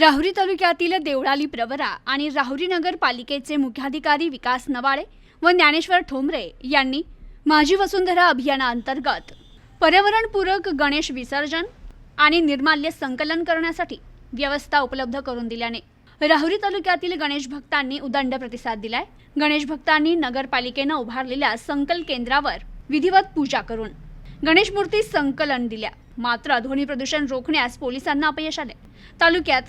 राहुरी तालुक्यातील देवळाली प्रवरा आणि राहुरी नगरपालिकेचे मुख्याधिकारी विकास नवाळे व ज्ञानेश्वर ठोंबरे यांनी माझी वसुंधरा अभियानाअंतर्गत पर्यावरणपूरक गणेश विसर्जन आणि निर्माल्य संकलन करण्यासाठी व्यवस्था उपलब्ध करून दिल्याने राहुरी तालुक्यातील गणेश भक्तांनी उदंड प्रतिसाद दिलाय. गणेश भक्तांनी नगरपालिकेनं उभारलेल्या संकल केंद्रावर विधिवत पूजा करून गणेश मूर्ती संकलन दिल्या. मात्र ध्वनी प्रदूषण रोखण्यास पोलिसांना अपयश आले. तालुक्यात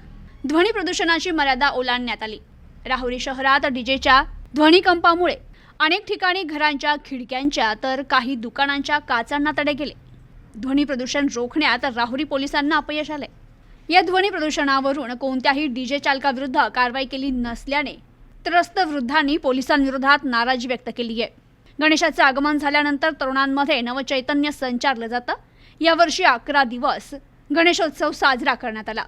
ध्वनी प्रदूषणाची मर्यादा ओलांडण्यात आली. राहुरी शहरात डीजेच्या ध्वनिकंपामुळे अनेक ठिकाणी घरांच्या खिडक्यांच्या तर काही दुकानांच्या काचांना तडे गेले. ध्वनी प्रदूषण रोखण्यात राहुरी पोलिसांना अपयश आले. या ध्वनी प्रदूषणावरून कोणत्याही डीजे चालकाविरुद्ध कारवाई केली नसल्याने त्रस्त वृद्धांनी पोलिसांविरोधात नाराजी व्यक्त केली आहे. गणेशाचं आगमन झाल्यानंतर तरुणांमध्ये नवचैतन्य संचारलं जातं. यावर्षी अकरा दिवस गणेशोत्सव साजरा करण्यात आला.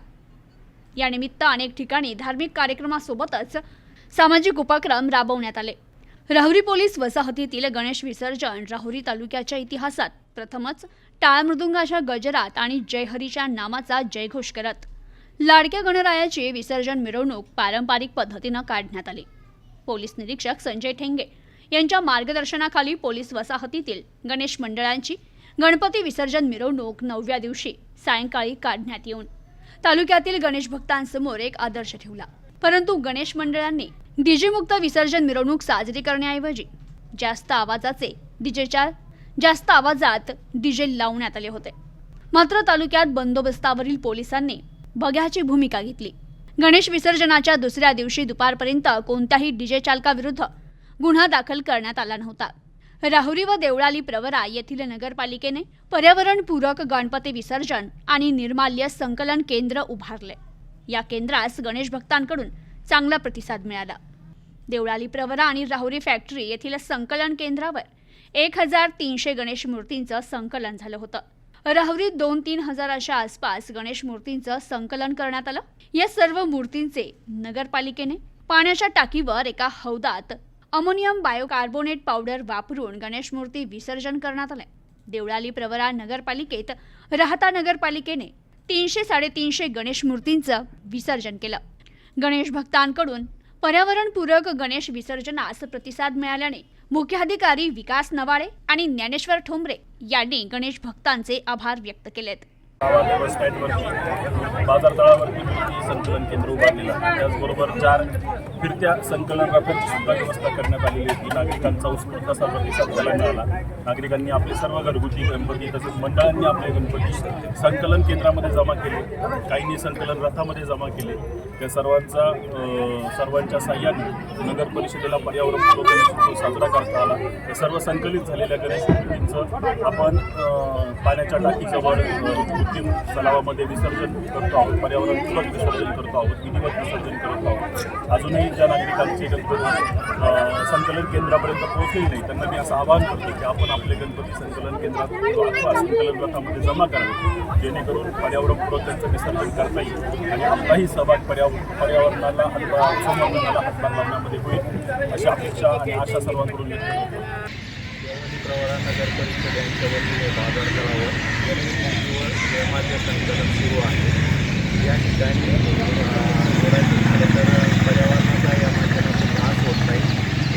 यानिमित्त अनेक ठिकाणी धार्मिक कार्यक्रमासोबतच सामाजिक उपक्रम राबवण्यात आले. राहुरी पोलीस वसाहतीतील गणेश विसर्जन राहुरी तालुक्याच्या इतिहासात प्रथमच टाळमृदुंगाच्या गजरात आणि जयहरीच्या नामाचा जयघोष करत लाडक्या गणरायाची विसर्जन मिरवणूक पारंपरिक पद्धतीनं काढण्यात आली. पोलीस निरीक्षक संजय ठेंगे यांच्या मार्गदर्शनाखाली पोलीस वसाहतीतील गणेश मंडळांची गणपती विसर्जन मिरवणूक नवव्या दिवशी सायंकाळी काढण्यात येऊन तालुक्यातील गणेश भक्तांसमोर एक आदर्श ठेवला. परंतु गणेश मंडळांनी डीजेमुक्त विसर्जन मिरवणूक साजरी करण्याऐवजी जास्त आवाजाचे डीजेच्या जास्त आवाजात डीजे लावण्यात आले होते. मात्र तालुक्यात बंदोबस्तावरील पोलिसांनी बघ्याची भूमिका घेतली. गणेश विसर्जनाच्या दुसऱ्या दिवशी दुपारपर्यंत कोणत्याही डीजे चालकाविरुद्ध गुन्हा दाखल करण्यात आला नव्हता. राहुरी व देवळाली प्रवरा येथील नगरपालिकेने पर्यावरणपूरक गणपती विसर्जन आणि निर्माल्य संकलन केंद्र उभारले. या केंद्रास गणेश भक्तांकडून चांगला प्रतिसाद मिळाला. देवळाली प्रवरा आणि राहुरी फॅक्टरी येथील संकलन केंद्रावर एक हजार तीनशे गणेश मूर्तींचं संकलन झालं होतं. राहुरीत दोन तीन हजाराच्या आसपास गणेश मूर्तींचं संकलन करण्यात आलं. या सर्व मूर्तींचे नगरपालिकेने पाण्याच्या टाकीवर एका हौदात अमोनियम बायोकार्बोनेट पावडर वापरून गणेश मूर्ती विसर्जन करण्यात आले. देवळाली प्रवरा नगरपालिकेत राहता नगरपालिकेने तीनशे साडेतीनशे गणेश मूर्तींचं विसर्जन केलं. गणेश भक्तांकडून पर्यावरणपूरक गणेश विसर्जनास प्रतिसाद मिळाल्याने मुख्याधिकारी विकास नवाळे आणि ज्ञानेश्वर ठोंबरे यांनी गणेश भक्तांचे आभार व्यक्त केलेत. गावात बाजार तळावरती संकलन केंद्र उभारलेलं आहे? त्याचबरोबर चार फिरत्या संकलन रथांची सुद्धा व्यवस्था करण्यात आलेली होती नागरिकांचा उत्स्फूर्त असा प्रतिसाद त्याला मिळाला. नागरिकांनी आपले सर्व घरगुती गणपती तसेच मंडळांनी आपले गणपती संकलन केंद्रामध्ये जमा केले. काहींनी संकलन रथामध्ये जमा केले. त्या सर्वांचा सर्वांच्या साह्याने नगर परिषदेला पर्यावरण गणेशोत्सव साजरा करता आला या सर्व संकलित झालेल्या गणेश मूर्तींचं आपण पाण्याच्या टाकीजवळ कृत्रिम तलावामध्ये विसर्जन करतो आहोत पर्यावरणपूरक विसर्जन करतो आहोत विधिवत विसर्जन करत आहोत. अजूनही ज्या नागरिकांचे गणपती संकलन केंद्रापर्यंत पोहोचले नाही त्यांना मी असं आवाहन करतो की आपण आपले गणपती संकलन केंद्रात अथवा संकलन रथामध्ये जमा करावे जेणेकरून पर्यावरणपूरक त्यांचं विसर्जन करता येईल आणि आपलाही सहभाग पर्यावरण पर्यावरणाला हातभार संवर्धनाला हातभार लावण्यामध्ये होईल अशी अपेक्षा आणि आशा सर्वांकडून व्यक्त करतो. प्रवरा नगर परिषद यांच्या वतीने बाजार करावं संकलन सुरू आहे. या ठिकाणी अं, बोलायचं झालं तर पर्यावरणाचा या माध्यमातून नाश होत नाही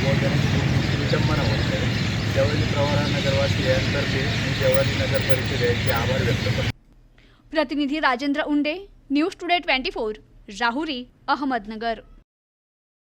व गणेश मूर्तीची विटंबना होत नाही देवळी प्रवरा नगरवासी यांतर्फे मी देवळी नगर परिषद यांचे आभार व्यक्त करतो. प्रतिनिधी Rajendra Unde news today twenty four Rahuri Ahmednagar.